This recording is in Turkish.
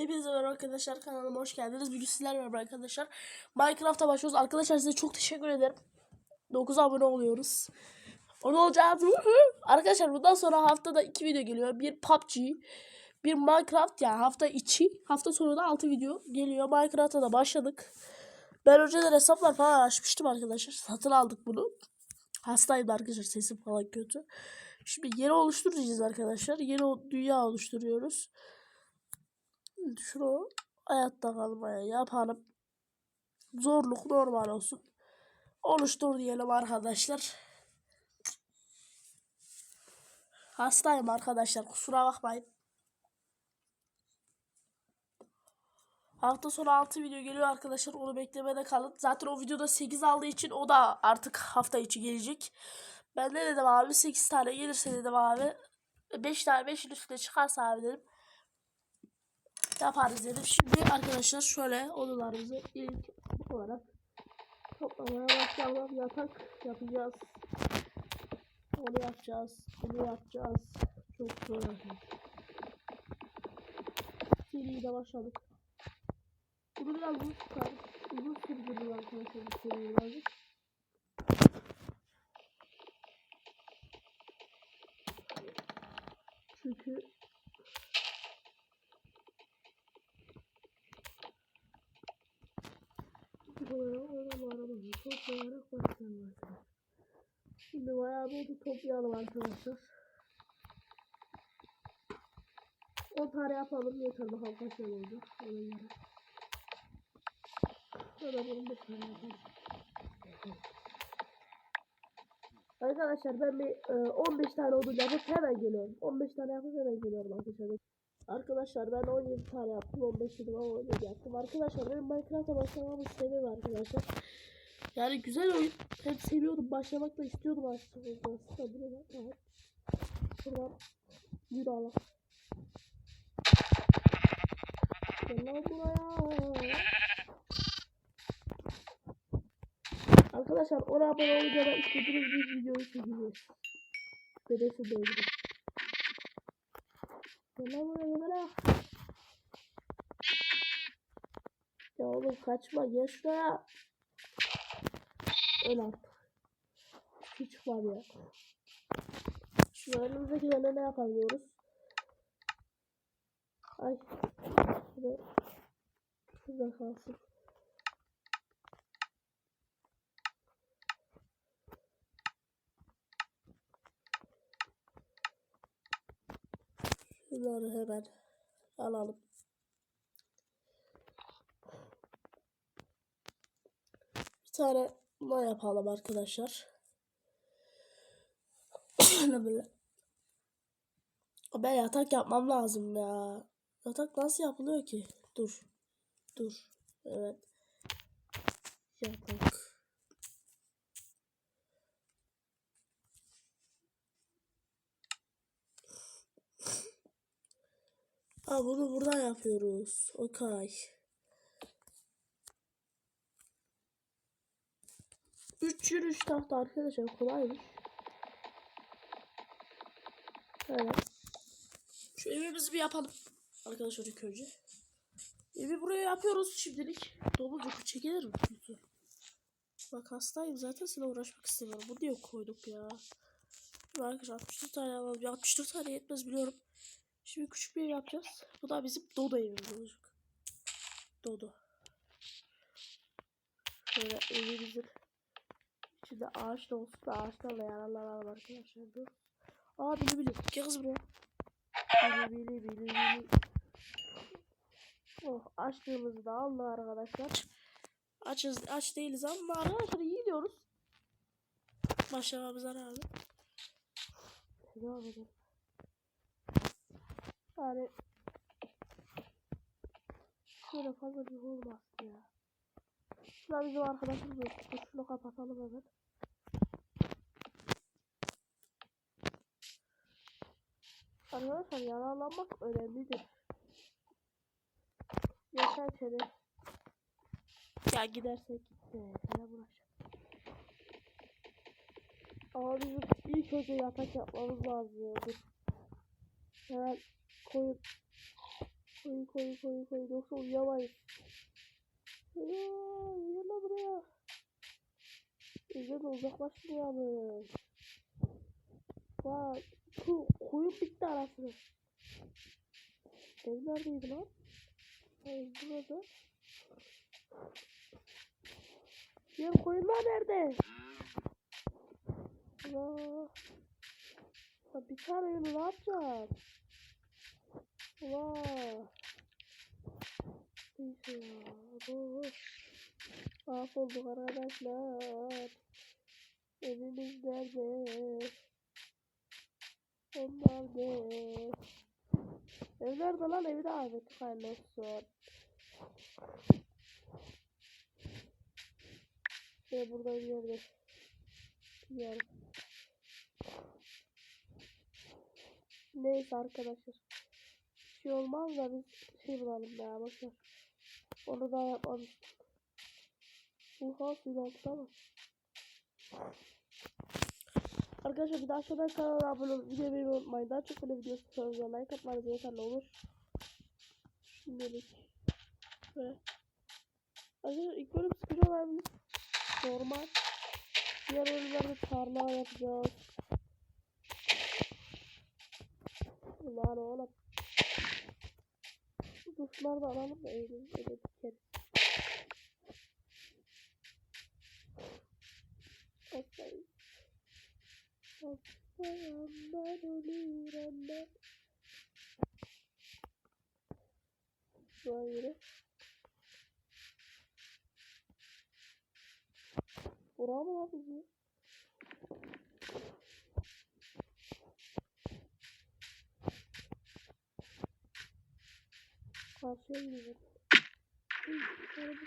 Hepinize merhaba arkadaşlar kanalıma hoş geldiniz. Bugün sizlerle beraber arkadaşlar Minecraft'a başlıyoruz. Arkadaşlar size çok teşekkür ederim. 9 abone oluyoruz. Onu olacağız. arkadaşlar bundan sonra haftada 2 video geliyor. Bir PUBG, bir Minecraft yani hafta içi. Hafta sonu da 6 video geliyor. Minecraft'a da başladık. Ben önceden hesaplar falan açmıştım arkadaşlar. Satın aldık bunu. Hastayım arkadaşlar sesim falan kötü. Şimdi yeni oluşturacağız arkadaşlar. Yeni dünya oluşturuyoruz. Şunu hayatta kalmaya yapalım. Zorluk normal olsun. Oluştur diyelim arkadaşlar. Hastayım arkadaşlar kusura bakmayın. Hafta sonu 6 video geliyor arkadaşlar. Onu beklemede kalın. Zaten o videoda 8 aldığı için o da artık hafta içi gelecek. Ben ne dedim abi 8 tane gelirse dedim abi. 5 tane 5'in üstüne çıkarsa abi dedim. Yaparız dedim. Şimdi arkadaşlar şöyle odalarımızı ilk olarak toplamaya başlayalım. Yatak yapacağız. Onu yapacağız. Bunu yapacağız. Çok zor arkadaşlar. Seriyle başladık. Bunu biraz uzun tutalım. Uzun sürdürüyor arkadaşlar bu seriyi birazcık. Çünkü Buraya oralarımızı toplayarak başlayalım arkadaşlar. Şimdi bayağı bir toplayalım arkadaşlar. 10 tane yapalım yeter bakalım kaç tane olacak. Ona göre. Sonra bunu bir tane yapalım. Arkadaşlar ben bir e, 15 tane odun yapıp hemen geliyorum. 15 tane yapıp hemen geliyorum arkadaşlar. Arkadaşlar ben 17 tane yaptım. 15 dedim ama 17 yaptım. Arkadaşlar benim Minecraft'a başlamamın sebebi arkadaşlar. Yani güzel oyun. Hep seviyordum. Başlamak da istiyordum aslında. Aslında buraya bak. Evet. Şuradan yürü Allah. Gel buraya. Arkadaşlar ona abone olunca istediğiniz bir videoyu çekeceğiz. Dedesi de ilgili. Gel buraya buraya. Ya oğlum kaçma gel şuraya. Öl artık. Hiç var ya. Şu önümüzdeki ne yapabiliyoruz? Ay. Şurada. Şurada kalsın. Şunları hemen alalım. Bir tane ne yapalım arkadaşlar. Ben yatak yapmam lazım ya. Yatak nasıl yapılıyor ki? Dur. Dur. Evet. Yatak. Bunu buradan yapıyoruz. Okay. 3 yürüyüş tahta arkadaşlar kolaymış. Evet. Şu evimizi bir yapalım. Arkadaşlar ilk önce. Evi buraya yapıyoruz şimdilik. Domuzcuk çekilir mi? Lütfen. Bak hastayım zaten sana uğraşmak istemiyorum. Bu niye koyduk ya? Arkadaşlar 64 tane alalım. Ya 64 tane yetmez biliyorum. Şimdi küçük bir ev yapacağız. Bu da bizim Dodo evimiz olacak. Dodo. Şöyle evimizin içinde ağaç da olsun da ağaçlarla yararlanalım arkadaşlar. Dur. Aa bili bili. Gel kız buraya. Bili bili bili bili. Oh açtığımızı da Allah arkadaşlar. Açız, aç değiliz ama arkadaşlar iyi diyoruz. Başlamamıza rağmen. Devam edelim. Yani şöyle fazla bir olmaz ya. Şurada bizim arkadaşımız. Dur şunu kapatalım hemen. Arkadaşlar yararlanmak önemlidir. Yaşar çene. Ya gidersek gitti. Sana bırak. Ama bizim ilk önce yatak yapmamız lazım. Hemen koyun Koy koy koy koy. Yoksa uyuyamayız. Gel lan buraya. Evden uzaklaşmayalım. Bak. Şu koyun bitti arasını. Ev neredeydi lan? Ev burada. Diğer koyunlar nerede? Allah. Ya bir tane ne yapacağız? Allah. Neyse ya. Bu. Mahvolduk arkadaşlar. Evimiz nerede? Onlar ne? Ev nerede lan? Evi de Ahmet hayırlı olsun. Şey burada bir yerde. Bilmiyorum. Neyse arkadaşlar. Şey olmaz da biz şey bulalım ya boşver. Onu da yapmamıştık. Oha suyun altında mı? Arkadaşlar bir daha aşağıdan kanala abone olup videoyu beğenmeyi unutmayın. Daha çok böyle video istiyorsanız like atmanız yeterli olur. Şimdilik. Ve Arkadaşlar ilk bölüm sıkıcı olabilir. Normal. Diğer bölümlerde tarla yapacağız. Lan oğlum. Duşlar da alalım da evde öyle dikeriz. Hastayım. Hastayım ben ölürüm ben. Böyle. Bura mı lan bizi? Karşıya gidiyorum. Uy, araba.